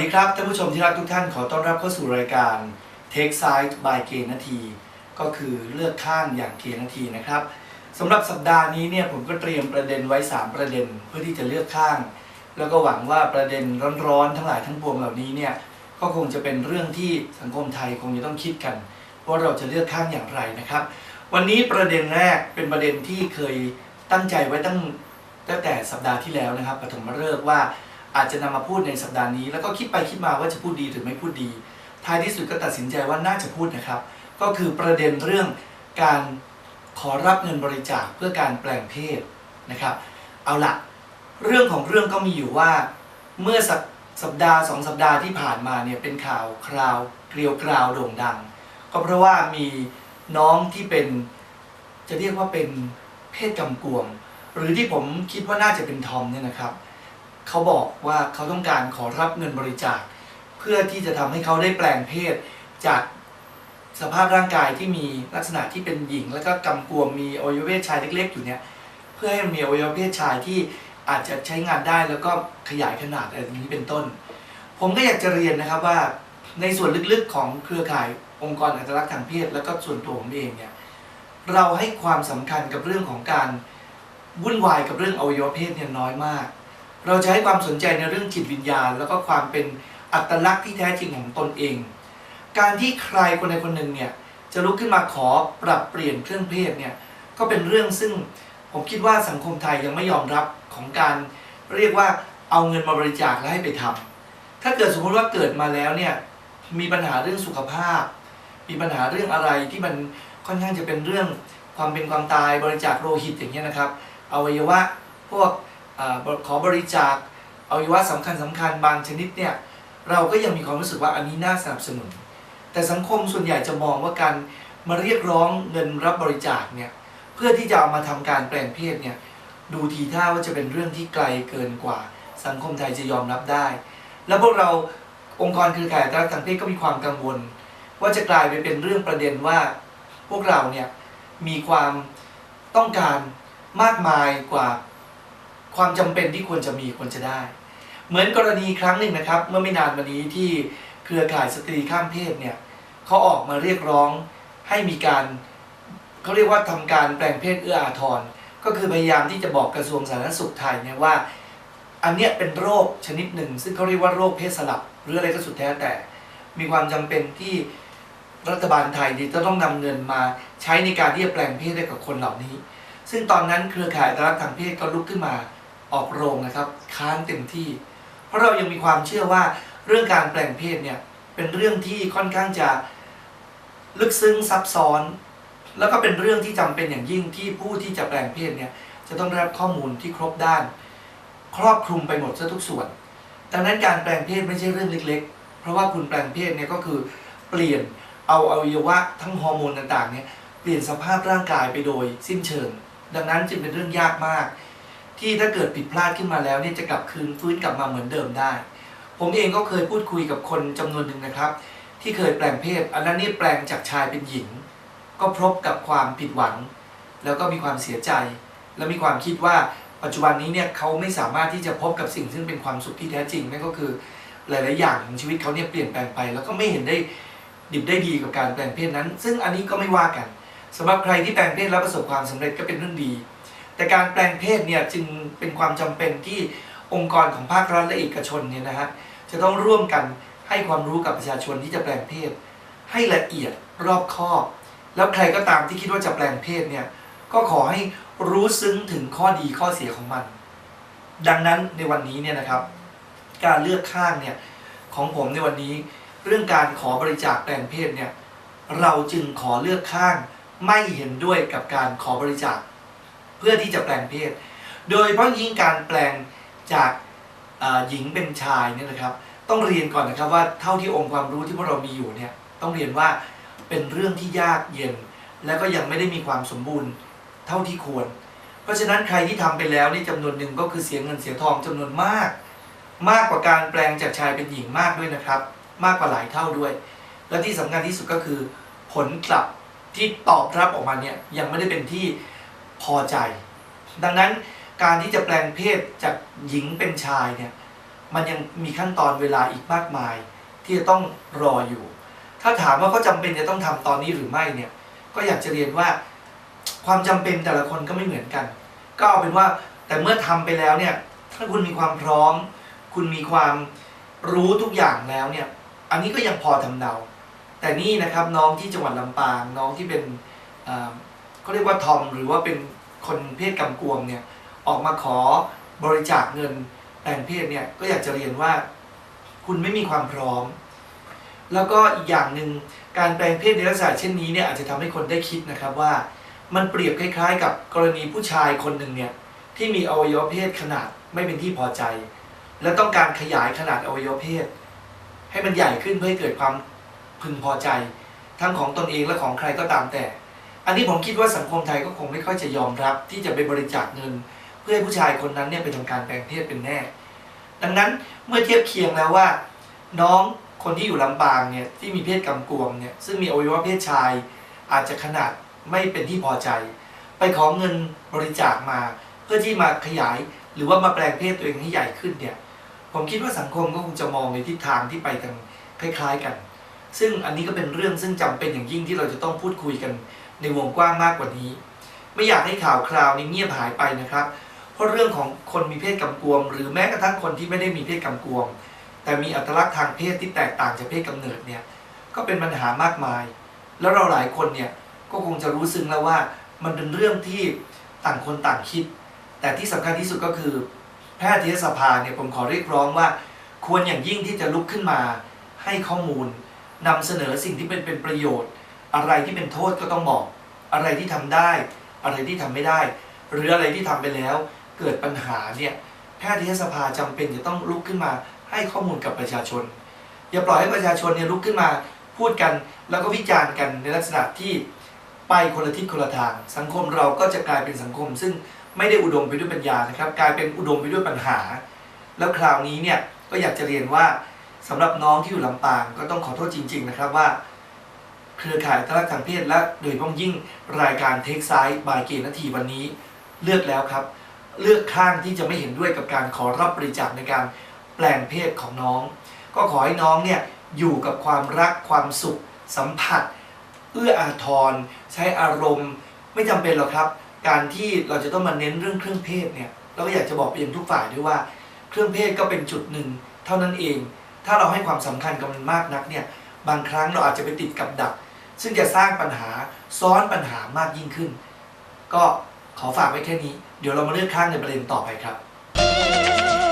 ดีครับท่านผู้ชมที่รักทุกท่านขอต้อนรับเข้าสู่รายการ Take Side by เกนาที ก็คือเลือกข้างอย่างเกนาทีนะครับสำหรับสัปดาห์นี้เนี่ยผมก็เตรียมประเด็นไว้ 3 ประเด็นเพื่อที่จะเลือกข้าง แล้วก็หวังว่าประเด็นร้อนๆทั้งหลายทั้งปวงเหล่านี้เนี่ยก็คงจะเป็นเรื่องที่สังคมไทยคงจะต้องคิดกัน ว่าเราจะเลือกข้างอย่างไรนะครับ วันนี้ประเด็นแรกเป็นประเด็นที่เคยตั้งใจไว้ตั้งตั้งแต่สัปดาห์ที่แล้วนะครับปฐมฤกษ์ว่า อาจจะนำมาพูดในสัปดาห์นี้ แล้วก็คิดไปคิดมาว่าจะพูดดีหรือไม่พูดดี ท้ายที่สุดก็ตัดสินใจว่าน่าจะพูดนะครับ ก็คือประเด็นเรื่องการขอรับเงินบริจาคเพื่อการแปลงเพศนะครับ เอาละเรื่องของเรื่องก็มีอยู่ว่า เมื่อสัปสัปดาห์สองสัปดาห์ที่ผ่านมาเนี่ยเป็นข่าวคราว เกลียวกราวโด่งดัง ก็เพราะว่ามีน้องที่เป็น จะเรียกว่าเป็นเพศกำกวม หรือที่ผมคิดว่าน่าจะเป็นทอมเนี่ยนะครับ เขาบอกว่าเขาต้องการขอรับเงินบริจาค เพื่อที่จะทำให้เขาได้แปลงเพศจากสภาพร่างกายที่มีลักษณะที่เป็นหญิง แล้วก็กำกวมมีอวัยวะเพศชายเล็กๆอยู่เนี่ยเพื่อให้มันมีอวัยวะเพศชายที่อาจจะใช้งานได้แล้วก็ขยายขนาดอะไรอย่างนี้เป็นต้น ผมก็อยากจะเรียนนะครับว่าในส่วนลึกๆของเครือข่ายองค์กรอัตลักษณ์ทางเพศ แล้วก็ส่วนตัวผมเองเนี่ยเราให้ความสำคัญกับเรื่องของการวุ่นวายกับเรื่องอวัยวะเพศเนี่ยน้อยมาก เราจะให้ความสนใจในเรื่องจิตวิญญาณ แล้วก็ความเป็นอัตลักษณ์ที่แท้จริงของตนเอง การที่ใครคนใดคนหนึ่งเนี่ยจะลุกขึ้นมาขอปรับเปลี่ยนเครื่องเพศเนี่ยก็เป็นเรื่องซึ่งผมคิดว่าสังคมไทยยังไม่ยอมรับของการเรียกว่าเอาเงินมาบริจาคแล้วให้ไปทำถ้าเกิดสมมติว่าเกิดมาแล้วเนี่ยมีปัญหาเรื่องสุขภาพ มีปัญหาเรื่องอะไรที่มันค่อนข้างจะเป็นเรื่องความเป็นความตายบริจาคโลหิตอย่างเงี้ยนะครับอวัยวะพวก ขอบริจาคอวัยวะสำคัญสำคัญบางชนิดเนี่ยเราก็ยังมีความรู้สึกว่าอันนี้น่าสนับสนุน แต่สังคมส่วนใหญ่จะมองว่าการมาเรียกร้องเงินรับบริจาคเนี่ยเพื่อที่จะเอามาทำการแปลงเพศเนี่ยดูทีท่าว่าจะเป็นเรื่องที่ไกลเกินกว่า สังคมไทยจะยอมรับได้ แล้วพวกเราองค์กรเครือข่ายด้านทางเพศก็มีความกังวล ว่าจะกลายไปเป็นเรื่องประเด็นว่าพวกเราเนี่ยมีความต้องการมากมายกว่า ความจำเป็นที่ควรจะมีควรจะได้ เหมือนกรณีครั้งหนึ่งนะครับ เมื่อไม่นานมานี้ที่เครือข่ายสตรีข้ามเพศเนี่ยเขาออกมาเรียกร้องให้มีการเขาเรียกว่าทำการแปลงเพศเอื้ออาทรก็คือพยายามที่จะบอกกระทรวงสาธารณสุขไทยเนี่ยว่า อันเนี้ยเป็นโรคชนิดหนึ่ง ซึ่งเขาเรียกว่าโรคเพศสลับหรืออะไรก็สุดแท้แต่ มีความจำเป็นที่รัฐบาลไทยเนี่ยจะต้องนำเงินมาใช้ในการที่จะแปลงเพศให้กับคนเหล่านี้ ซึ่งตอนนั้นเครือข่ายอัตลักษณ์ทางเพศก็ลุกขึ้นมา ออกโรงนะครับ ค้านเต็มที่ เพราะเรายังมีความเชื่อว่าเรื่องการแปลงเพศเนี่ยเป็นเรื่องที่ค่อนข้างจะลึกซึ้งซับซ้อน แล้วก็เป็นเรื่องที่จำเป็นอย่างยิ่งที่ผู้ที่จะแปลงเพศเนี่ยจะต้องได้รับข้อมูลที่ครบด้าน ครอบคลุมไปหมดซะทุกส่วน ดังนั้นการแปลงเพศไม่ใช่เรื่องเล็ก ๆ เพราะว่าคุณแปลงเพศเนี่ยก็คือเปลี่ยนเอาอวัยวะทั้งฮอร์โมนต่างๆเนี่ยเปลี่ยนสภาพร่างกายไปโดยสิ้นเชิง ดังนั้นจึงเป็นเรื่องยากมาก ที่ถ้าเกิดผิดพลาดขึ้นมาแล้วเนี่ยจะกลับคืนฟื้นกลับมาเหมือนเดิมได้ ผมเองก็เคยพูดคุยกับคนจำนวนหนึ่งนะครับ ที่เคยแปลงเพศ อันนั้นนี่แปลงจากชายเป็นหญิง ก็พบกับความผิดหวัง แล้วก็มีความเสียใจ และมีความคิดว่าปัจจุบันนี้เนี่ยเขาไม่สามารถที่จะพบกับสิ่งซึ่งเป็นความสุขที่แท้จริงนั่นก็คือหลาย ๆ อย่างของชีวิตเขาเนี่ยเปลี่ยนแปลงไป แล้วก็ไม่เห็นได้ดิบได้ดีกับการแปลงเพศนั้น ซึ่งอันนี้ก็ไม่ว่ากันสำหรับใครที่แปลงเพศแล้วประสบความสำเร็จก็เป็นเรื่องดี แต่การแปลงเพศเนี่ยจึงเป็นความจำเป็นที่องค์กรของภาครัฐและเอกชนเนี่ยนะฮะจะต้องร่วมกันให้ความรู้กับประชาชนที่จะแปลงเพศ ให้ละเอียดรอบคอบ แล้วใครก็ตามที่คิดว่าจะแปลงเพศเนี่ยก็ขอให้รู้ซึ้งถึงข้อดีข้อเสียของมัน ดังนั้นในวันนี้เนี่ยนะครับ การเลือกข้างเนี่ยของผมในวันนี้ เรื่องการขอบริจาคแปลงเพศเนี่ยเราจึงขอเลือกข้างไม่เห็นด้วยกับการขอบริจาค เพื่อที่จะแปลงเพศ โดยเฉพาะยิ่งการแปลงจากหญิงเป็นชายเนี่ยนะครับ ต้องเรียนก่อนนะครับว่าเท่าที่องค์ความรู้ที่พวกเรามีอยู่เนี่ยต้องเรียนว่าเป็นเรื่องที่ยากเย็น และก็ยังไม่ได้มีความสมบูรณ์เท่าที่ควร เพราะฉะนั้นใครที่ทำไปแล้วนี่จำนวนหนึ่งก็คือเสียเงินเสียทองจำนวนมาก มากกว่าการแปลงจากชายเป็นหญิงมากด้วยนะครับ มากกว่าหลายเท่าด้วย และที่สำคัญที่สุดก็คือ ผลกลับที่ตอบรับออกมาเนี่ยยังไม่ได้เป็นที่ อใจ ดังนั้นการที่จะแปลงเพศจากหญิงเป็นชายเนี่ยมันยังมีขั้นตอนเวลาอีกมากมาย ที่จะต้องรออยู่ ถ้าถามว่าเขาจำเป็นจะต้องทำตอนนี้หรือไม่เนี่ยก็อยากจะเรียนว่าความจำเป็นแต่ละคนก็ไม่เหมือนกัน ก็เอาเป็นว่าแต่เมื่อทำไปแล้วเนี่ยถ้าคุณมีความพร้อม คุณมีความรู้ทุกอย่างแล้วเนี่ยอันนี้ก็ยังพอทำเนาแต่นี่นะครับน้องที่จังหวัดลำปางน้องที่เป็นอ่าเขาเรียกว่าทอมหรือว่าเป็น คนเพศกำกวมเนี่ยออกมาขอบริจาคเงินแปลงเพศเนี่ยก็อยากจะเรียนว่า คุณไม่มีความพร้อม แล้วก็อีกอย่างหนึ่งการแปลงเพศในลักษณะเช่นนี้เนี่ยอาจจะทำให้คนได้คิดนะครับว่า มันเปรียบคล้าย ๆ กับกรณีผู้ชายคนหนึ่งเนี่ยที่มีอวัยวะเพศขนาดไม่เป็นที่พอใจ และต้องการขยายขนาดอวัยวะเพศ ให้มันใหญ่ขึ้นเพื่อให้เกิดความพึงพอใจ ทั้งของตนเองและของใครก็ตามแต่ อันนี้ผมคิดว่าสังคมไทยก็คงไม่ค่อยจะยอมรับที่จะไปบริจาคเงิน เพื่อให้ผู้ชายคนนั้นเนี่ยไปทำการแปลงเพศเป็นแน่ ดังนั้นเมื่อเทียบเคียงแล้วว่า น้องคนที่อยู่ลำปางเนี่ยที่มีเพศกำกวมเนี่ยซึ่งมีอวัยวะเพศชาย อาจจะขนาดไม่เป็นที่พอใจ ไปขอเงินบริจาคมา เพื่อที่มาขยาย หรือว่ามาแปลงเพศตัวเองให้ใหญ่ขึ้นเนี่ยผมคิดว่าสังคมก็คงจะมองในทิศทางที่ไปกันคล้าย ๆกัน ซึ่งอันนี้ก็เป็นเรื่องซึ่งจำเป็นอย่างยิ่งที่เราจะต้องพูดคุยกัน ในวงกว้างมากกว่านี้ ไม่อยากให้ข่าวคราวนี้เงียบหายไปนะครับ เพราะเรื่องของคนมีเพศกำกวม หรือแม้กระทั่งคนที่ไม่ได้มีเพศกำกวม แต่มีอัตลักษณ์ทางเพศที่แตกต่างจากเพศกำเนิดเนี่ยก็เป็นปัญหามากมาย แล้วเราหลายคนเนี่ยก็คงจะรู้ซึ้งแล้วว่ามันเป็นเรื่องที่ต่างคนต่างคิด แต่ที่สำคัญที่สุดก็คือ แพทยสภาเนี่ยผมขอเรียกร้องว่า ควรอย่างยิ่งที่จะลุกขึ้นมาให้ข้อมูลนำเสนอสิ่งที่เป็นเป็นประโยชน์ อะไรที่เป็นโทษก็ต้องบอก อะไรที่ทำได้ อะไรที่ทำไม่ได้ หรืออะไรที่ทำไปแล้ว เกิดปัญหาเนี่ยแพทยสภาจำเป็นจะต้องลุกขึ้นมาให้ข้อมูลกับประชาชน อย่าปล่อยให้ประชาชนเนี่ยลุกขึ้นมาพูดกันแล้วก็วิจารณ์กันในลักษณะที่ไปคนละทิศคนละทาง สังคมเราก็จะกลายเป็นสังคม ซึ่งไม่ได้อุดมไปด้วยปัญญานะครับ กลายเป็นอุดมไปด้วยปัญหา แล้วคราวนี้เนี่ยก็อยากจะเรียนว่าสำหรับน้องที่อยู่ลำปางก็ต้องขอโทษจริง ๆ นะครับว่า เครือข่ายตลักทางเพศและโดยเฉพาะยิ่งรายการเทคไซด์บายเกณฑ์นาทีวันนี้เลือกแล้วครับ เลือกข้างที่จะไม่เห็นด้วยกับการขอรับบริจาคในการแปลงเพศของน้อง ก็ขอให้น้องเนี่ยอยู่กับความรักความสุข สัมผัส เอื้ออาทร ใช้อารมณ์ ไม่จำเป็นหรอกครับ การที่เราจะต้องมาเน้นเรื่องเครื่องเพศเนี่ยเราก็อยากจะบอกไปยังทุกฝ่ายด้วยว่า เครื่องเพศก็เป็นจุดหนึ่ง เท่านั้นเอง ถ้าเราให้ความสำคัญกับมันมากนักเนี่ยบางครั้งเราอาจจะไปติดกับดัก ซึ่งจะสร้างปัญหาซ้อนปัญหามากยิ่งขึ้น ก็ขอฝากไว้แค่นี้ เดี๋ยวเรามาเลือกข้างในประเด็นต่อไปครับ